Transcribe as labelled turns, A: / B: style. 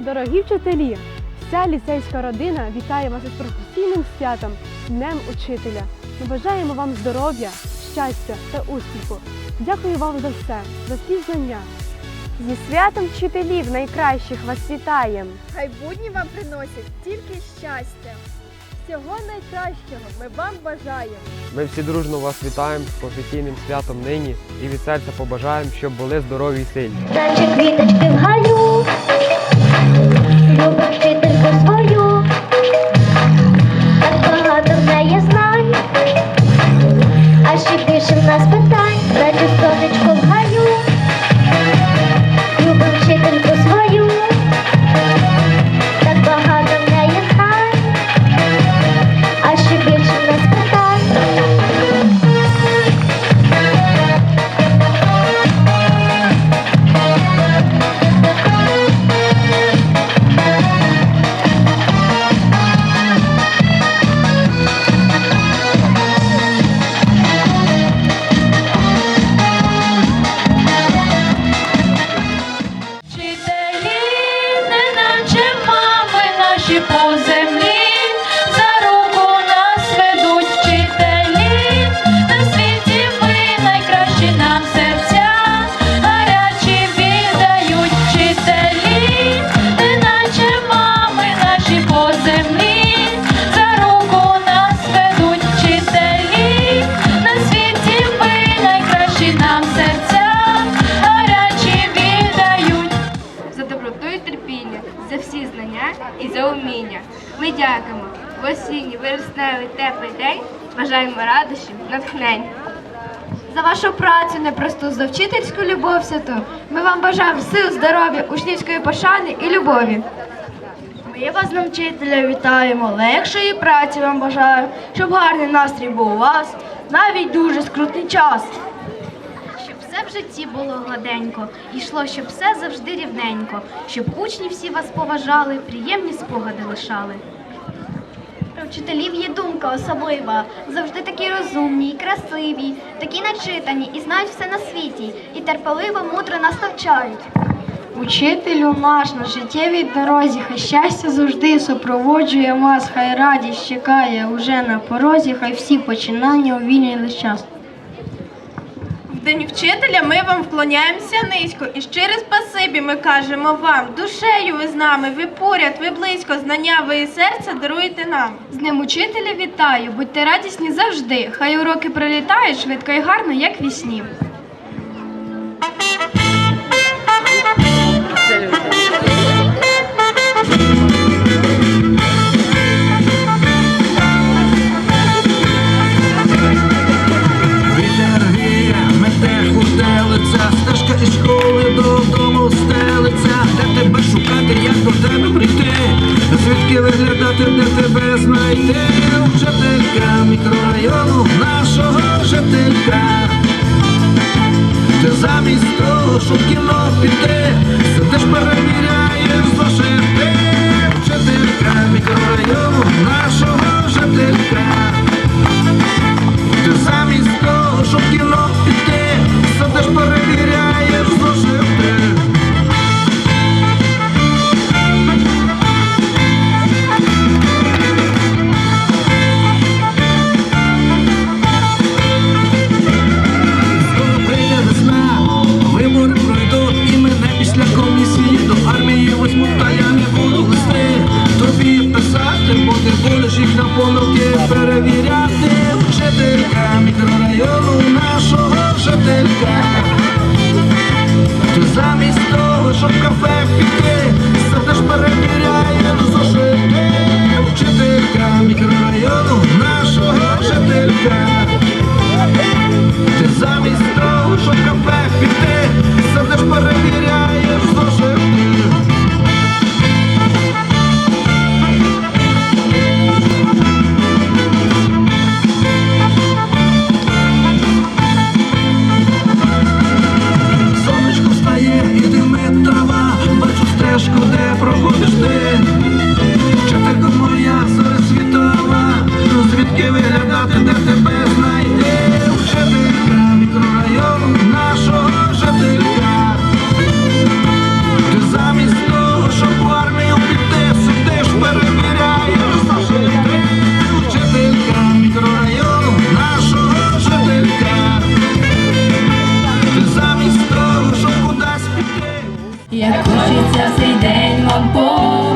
A: Дорогі вчителі, вся ліцейська родина вітає вас із професійним святом Днем Учителя. Ми бажаємо вам здоров'я, щастя та успіху. Дякую вам за все, за всі знання.
B: Зі святом вчителів найкращих вас вітаємо.
C: Хай будні вам приносять тільки щастя. Всього найкращого ми вам бажаємо.
D: Ми всі дружно вас вітаємо з професійним святом нині і від серця побажаємо, щоб були здорові і сильні.
E: Квіточки
F: worship дякуємо. В осінній, вересневий, теплий день бажаємо радощів, натхнень.
G: За вашу працю непросту, за вчительську любов святу. Ми вам бажаємо сил, здоров'я, учнівської пошани і любові. Ми вас на вчителя вітаємо, легшої праці вам бажаю, щоб гарний настрій був у вас, навіть дуже скрутний час.
H: Щоб все в житті було гладенько, йшло, щоб все завжди рівненько, щоб учні всі вас поважали, приємні спогади лишали. Про вчителів є думка особлива, завжди такі розумні і красиві, такі начитані і знають все на світі, і терпеливо, мудро нас навчають.
G: Учителю наш на життєвій дорозі, хай щастя завжди супроводжує вас, хай радість чекає уже на порозі, хай всі починання у вільний час.
C: День вчителя ми вам вклоняємося низько і щире спасибі ми кажемо вам. Душею ви з нами, ви поряд, ви близько, знання ви і серце даруєте нам.
G: З ним учителя вітаю, будьте радісні завжди. Хай уроки пролітають швидко і гарно, як вісні.
I: Виглядати, де тебе знайти, вчителька мікрорайону нашого жителька. Ти замість того, щоб кіно піти, сидиш перевіряєш та я не буду листи тобі писати, бо ти будеш їх на помилки перевірити. як хочеться в
A: цей день вам по.